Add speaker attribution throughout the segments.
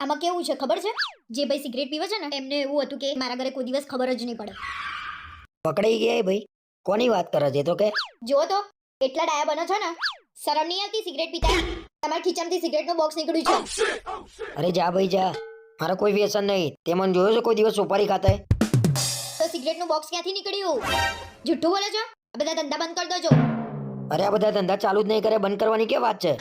Speaker 1: આમાં કેવું છે ખબર છે? જે ભાઈ સિગરેટ પીવે છે ને એમને એવું હતું કે મારા ઘરે કોઈ દિવસ ખબર જ નહીં પડે.
Speaker 2: પકડાઈ ગયા એ ભાઈ? કોની વાત કરે છે તો કે?
Speaker 1: જો તો એટલા ડાયા બનો છો ને શરમ નહીં આવતી સિગરેટ પીતા? તમારા ખીચામાંથી સિગરેટનું બોક્સ નીકળ્યું છે.
Speaker 2: અરે જા ભાઈ જા. મારે કોઈ વ્યસન નહીં. તે મને જોયો છે કોઈ દિવસ સુપારી ખાતા? તો
Speaker 1: તો સિગરેટનું બોક્સ ક્યાંથી નીકળ્યું? જુઠ્ઠું બોલો છો? આ બધા ધંધા બંધ કરી દો
Speaker 2: અરે આ બધા ધંધા ચાલુ જ નહીં કરે બંધ કરવાની કે વાત છે?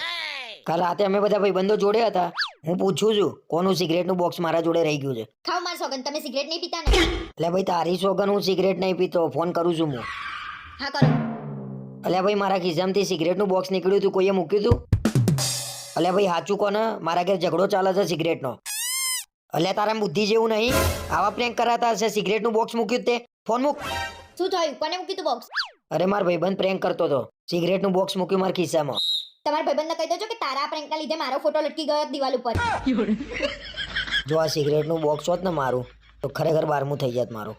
Speaker 2: કાલ રાતે અમે બધા ભાઈબંધો જોડે હતા. હું પૂછું છું કોનું સિગરેટનું બોક્સ મારા જોડે રહી ગયું છે?
Speaker 1: ખાવ માર સોગન તમે સિગરેટ નહીં પીતા ને?
Speaker 2: એટલે ભાઈ તારી સોગન હું સિગરેટ નહીં પીતો ફોન કરું છું હું.
Speaker 1: હા કરો.
Speaker 2: અલ્યા ભાઈ મારા ખિસ્સામાંથી સિગરેટનું બોક્સ નીકળ્યું હતું કોઈએ મૂક્યું હતું? અલ્યા ભાઈ સાચું કોને? મારા ઘેર ઝઘડો ચાલે છે સિગરેટનો. અલ્યા તારા બુદ્ધિ જેવું નહીં? આવા પ્રેન્ક કરાતા હશે સિગરેટનું બોક્સ મૂક્યું તે? ફોન મૂક.
Speaker 1: શું થયું? કોને મૂક્યું બોક્સ
Speaker 2: અરે માર ભાઈબંધ પ્રેન્ક કરતો હતો. સિગરેટનું બોક્સ મૂક્યું મારા ખિસ્સામાં.
Speaker 1: તમારા ભાઈબંધને કહી દેજો કે તારા પ્રેન્કના લીધે મારો ફોટો લટકી ગયો દિવાલ ઉપર.
Speaker 2: જો આ સિગરેટનું બોક્સ હોત ને મારું તો ખરેખર બારમું થઈ જાત મારું.